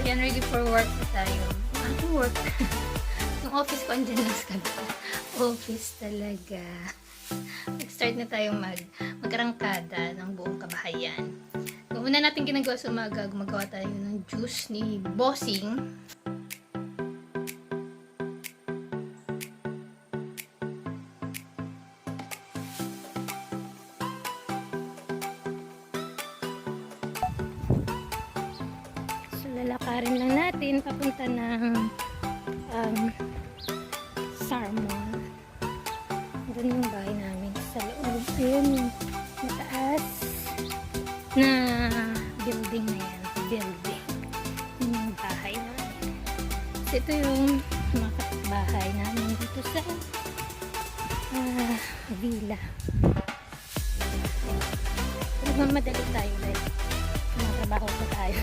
ayan, ready for work na tayo. Ano work? Yung office ko andyan lang sa. Office talaga. Nag-start na tayo mag magkarangkada ng buong kabahayan. Yung una natin ginagawa sa umaga, gumagawa tayo ng juice ni Bossing. Lalakarin lang natin papunta ng um, Sarmon. Doon yung bahay namin sa loob. Ayun, mataas na building na yan. Building. Yun yung bahay namin. Ito yung mga kapitbahay namin dito sa ah, villa. Nagmamadali tayo dahil mga trabaho pa tayo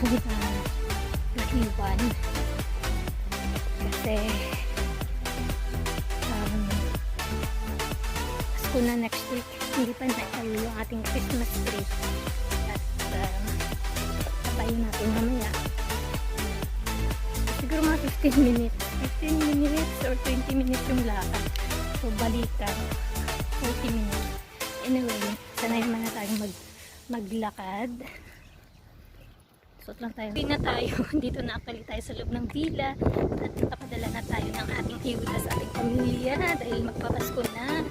na naiwan. Kasi um, Pasko na next week. Hindi pa naitayo yung ating Christmas tree. At um, tapayin natin mamaya. Siguro mga 15 minutes. 15 minutes or 20 minutes yung lakad. So, balikan. 40 minutes. Anyway, sanay naman na tayong mag, maglakad. Suot lang tayo. Uwi na tayo. Dito na actually tayo sa loob ng villa. At nakapadala na tayo ng ating ayuda sa ating pamilya dahil magpapasko na.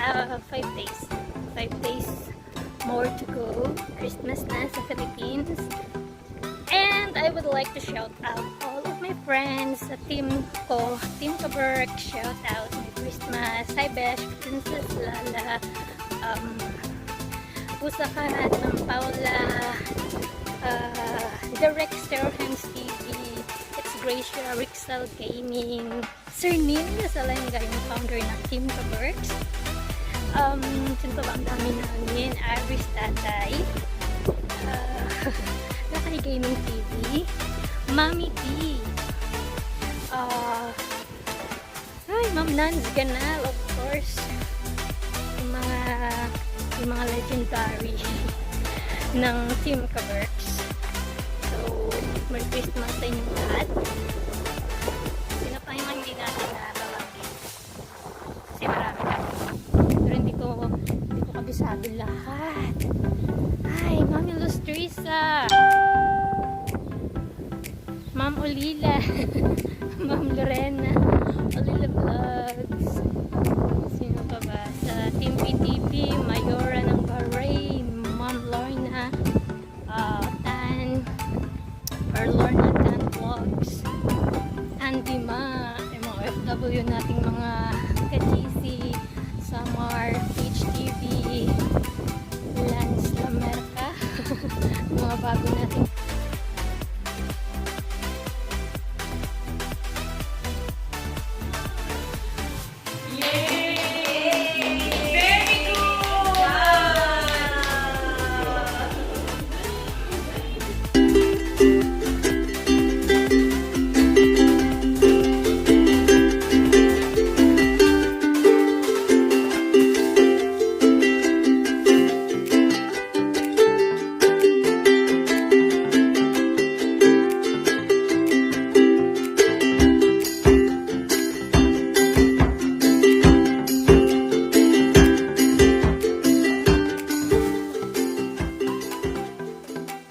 Ah, five days. Five days more to go. Christmas na sa Philippines. And I would like to shout out all of my friends sa team ko. Team Kaberg, shout out. May Christmas. Hi Besh, Princess Lala, um, Pusakat, Ma'am Paula, uh, The Rexter Hands TV, It's Gracia, Rixel Gaming, Sir Neil Salanga, yung founder ng Team Kabergs. Um, sino pa ba ang dami namin? Iris Tatay, uh, Lakay Gaming TV, Mami P, uh, ay, Ma'am Nans Ganal, of course, yung mga, yung mga legendary ng Team Kaberks. Merry Christmas sa inyong lahat. Sino pa yung hindi natin nababanggit? Kasi marami na. Pero hindi ko, hindi ko kabisado lahat. Ay, Mami Lustrisa! Ma'am Olila! Ma'am Lorena! Olila Vlogs! Or Lorna Tan Vlogs, Andy Ma, yung mga OFW nating mga